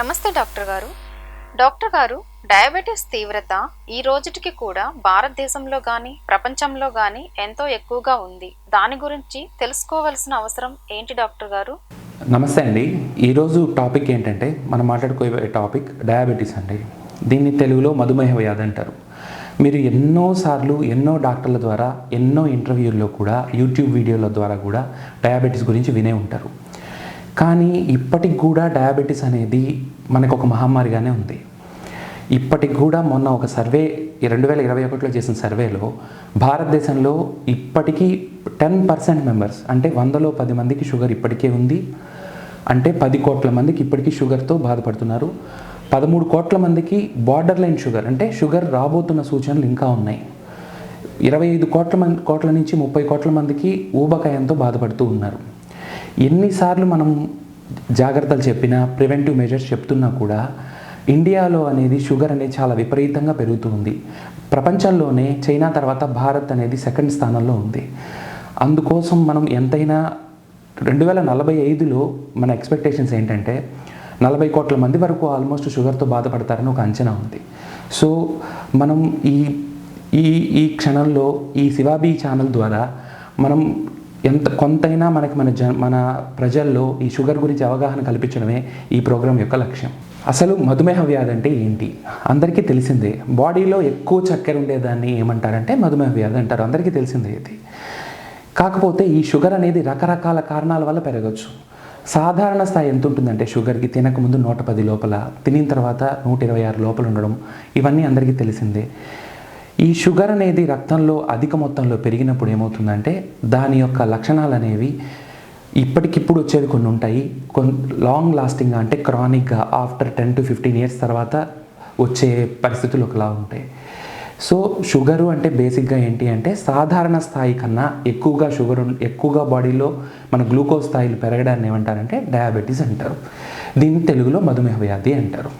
నమస్తే డాక్టర్ గారు. డాక్టర్ గారు డయాబెటీస్ తీవ్రత ఈ రోజుటికి కూడా భారతదేశంలో కానీ ప్రపంచంలో కానీ ఎంతో ఎక్కువగా ఉంది. దాని గురించి తెలుసుకోవాల్సిన అవసరం ఏంటి డాక్టర్ గారు? నమస్తే అండి. ఈరోజు టాపిక్ ఏంటంటే మనం మాట్లాడుకోబోయే టాపిక్ డయాబెటీస్ అండి. దీన్ని తెలుగులో మధుమేహ వ్యాధి అంటారు. మీరు ఎన్నోసార్లు ఎన్నో డాక్టర్ల ద్వారా ఎన్నో ఇంటర్వ్యూల్లో కూడా యూట్యూబ్ వీడియోల ద్వారా కూడా డయాబెటీస్ గురించి వినే ఉంటారు. కానీ ఇప్పటికి కూడా డయాబెటీస్ అనేది మనకు ఒక మహమ్మారిగానే ఉంది. ఇప్పటికి కూడా మొన్న ఒక సర్వే రెండు వేల ఇరవై ఒకటిలో చేసిన సర్వేలో భారతదేశంలో ఇప్పటికీ టెన్ పర్సెంట్ మెంబర్స్ అంటే వందలో పది మందికి షుగర్ ఇప్పటికే ఉంది. అంటే పది కోట్ల మందికి ఇప్పటికీ షుగర్తో బాధపడుతున్నారు. పదమూడు కోట్ల మందికి బార్డర్ లైన్ షుగర్ అంటే షుగర్ రాబోతున్న సూచనలు ఇంకా ఉన్నాయి. ఇరవై ఐదు కోట్ల మంది కోట్ల నుంచి ముప్పై కోట్ల మందికి ఊబకాయంతో బాధపడుతూ ఉన్నారు. ఎన్నిసార్లు మనం జాగ్రత్తలు చెప్పినా ప్రివెంటివ్ మెజర్స్ చెప్తున్నా కూడా ఇండియాలో అనేది షుగర్ అనేది చాలా విపరీతంగా పెరుగుతుంది ప్రపంచంలోనే చైనా తర్వాత భారత్ అనేది సెకండ్ స్థానంలో ఉంది. అందుకోసం మనం ఎంతైనా రెండు వేల నలభై ఐదులో మన ఎక్స్పెక్టేషన్స్ ఏంటంటే నలభై కోట్ల మంది వరకు ఆల్మోస్ట్ షుగర్తో బాధపడతారని ఒక అంచనా ఉంది. సో మనం ఈ ఈ ఈ క్షణంలో ఈ శివాబీ ఛానల్ ద్వారా మనం ఎంత కొంతైనా మనకి మన జ మన ప్రజల్లో ఈ షుగర్ గురించి అవగాహన కల్పించడమే ఈ ప్రోగ్రాం యొక్క లక్ష్యం. అసలు మధుమేహ వ్యాధి అంటే ఏంటి? అందరికీ తెలిసిందే. బాడీలో ఎక్కువ చక్కెర ఉండేదాన్ని ఏమంటారంటే మధుమేహ వ్యాధి అంటారు. అందరికీ తెలిసిందే ఇది. కాకపోతే ఈ షుగర్ అనేది రకరకాల కారణాల వల్ల పెరగచ్చు. సాధారణ స్థాయి ఎంత ఉంటుందంటే షుగర్కి తినకముందు నూట పది లోపల తినిన తర్వాత నూట ఇరవై ఆరు లోపల ఉండడం ఇవన్నీ అందరికీ తెలిసిందే. ఈ షుగర్ అనేది రక్తంలో అధిక మొత్తంలో పెరిగినప్పుడు ఏమవుతుందంటే దాని యొక్క లక్షణాలు అనేవి ఇప్పటికిప్పుడు వచ్చేవి కొన్ని ఉంటాయి. కొన్ని లాంగ్ లాస్టింగ్ అంటే క్రానిక్గా after ten to fifteen years తర్వాత వచ్చే పరిస్థితులు ఒకలా ఉంటాయి. సో షుగరు అంటే బేసిక్గా ఏంటి అంటే సాధారణ స్థాయి కన్నా ఎక్కువగా షుగర్ ఎక్కువగా బాడీలో మన గ్లూకోజ్ స్థాయిలు పెరగడాన్ని ఏమంటారంటే డయాబెటీస్ అంటారు. దీన్ని తెలుగులో మధుమేహ వ్యాధి అంటారు.